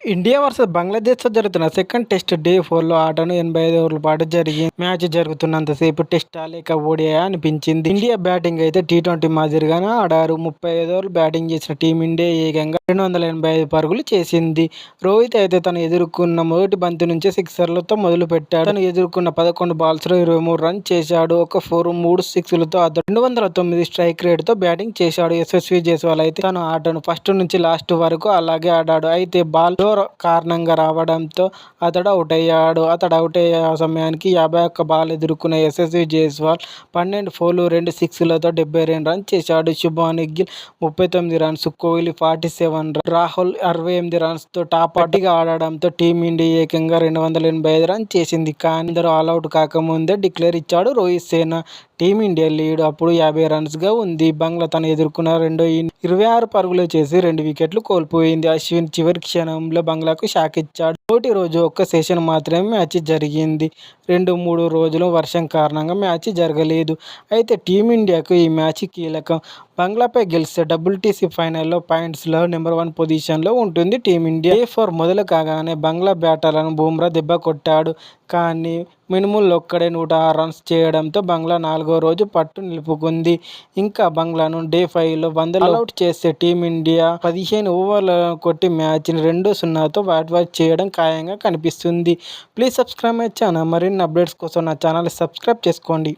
India versus బంగ్లాదేశ్తో జరుగుతున్న second test day ఫోర్లో ఆటను ఎనభై ఐదు ఓవర్ల పాటు జరిగి మ్యాచ్ జరుగుతున్నంతసేపు టెస్ట్ లేక ఓడియా అనిపించింది. ఇండియా బ్యాటింగ్ అయితే టీ ట్వంటీ మాదిరిగానే ఆడారు. ముప్పై ఐదు ఓవర్లు బ్యాటింగ్ చేసిన టీమిండియా ఏకంగా రెండు వందల ఎనభై ఐదు పరుగులు చేసింది. రోహిత్ అయితే తను ఎదుర్కొన్న మొదటి బంతి నుంచి సిక్సర్లతో మొదలు పెట్టాడు తను ఎదుర్కొన్న పదకొండు బాల్స్లో ఇరవై మూడు రన్ చేశాడు. ఒక ఫోర్ మూడు సిక్స్లతో అతను రెండు వందల తొమ్మిది స్ట్రైక్ రేట్తో బ్యాటింగ్ చేశాడు. యశస్వి జైస్వాల్ అయితే తను ఆటను ఫస్ట్ నుంచి లాస్ట్ వరకు అలాగే ఆడాడు. అయితే బాల్ కారణంగా రావడంతో అతడు అవుట్ అయ్యాడు అతడు అవుట్ అయ్యే సమయానికి యాభై ఒక్క బాల్ ఎదుర్కొన్న యశస్వి జైస్వాల్ పన్నెండు ఫోర్లు రెండు సిక్స్లతో డెబ్బై రెండు రన్స్ చేశాడు. శుభాన్ గిల్ ముప్పై తొమ్మిది runs Kohli forty seven Rahul అరవై ఎనిమిది రన్స్తో టాప్ అట్టిగా ఆడడంతో టీమిండియా ఏకంగా రెండు వందల ఎనభై ఐదు రన్ చేసింది. కానీ అందరూ ఆల్అౌట్ కాకముందే డిక్లేర్ ఇచ్చాడు రోహిత్ సేన. టీమిండియా లీడ్ అప్పుడు యాభై రన్స్గా ఉంది. బంగ్లా తను ఎదుర్కొన్న రెండో ఇరవై ఆరు పరుగులు చేసి రెండు వికెట్లు కోల్పోయింది. అశ్విన్ చివరి క్షణంలో బంగ్లాకు షాక్ ఇచ్చాడు. మొదటి రోజు ఒక్క సెషన్ మాత్రమే మ్యాచ్ జరిగింది. రెండు మూడు రోజులు వర్షం కారణంగా మ్యాచ్ జరగలేదు. అయితే టీమిండియాకు ఈ మ్యాచ్ కీలకం. బంగ్లాపై గెలిస్తే డబ్ల్యూటీసీ ఫైనల్లో పాయింట్స్లో నెంబర్ వన్ పొజిషన్లో ఉంటుంది టీమిండియా. ఏ ఫోర్ మొదలు కాగానే బంగ్లా బ్యాటర్లను బూమ్రా దెబ్బ కొట్టాడు. కానీ మినుములు ఒక్కడే నూట ఆరు రన్స్ చేయడంతో బంగ్లా నాలుగో రోజు పట్టు నిలుపుకుంది. ఇంకా బంగ్లాను డే ఫైవ్లో వందలు అవుట్ చేస్తే టీమిండియా పదిహేను ఓవర్ల కొట్టి మ్యాచ్ని రెండు సున్నాతో వాట్ వాచ్ చేయడం ఖాయంగా కనిపిస్తుంది. Please subscribe my channel. మరిన్ని అప్డేట్స్ కోసం నా ఛానల్ సబ్స్క్రైబ్ చేసుకోండి.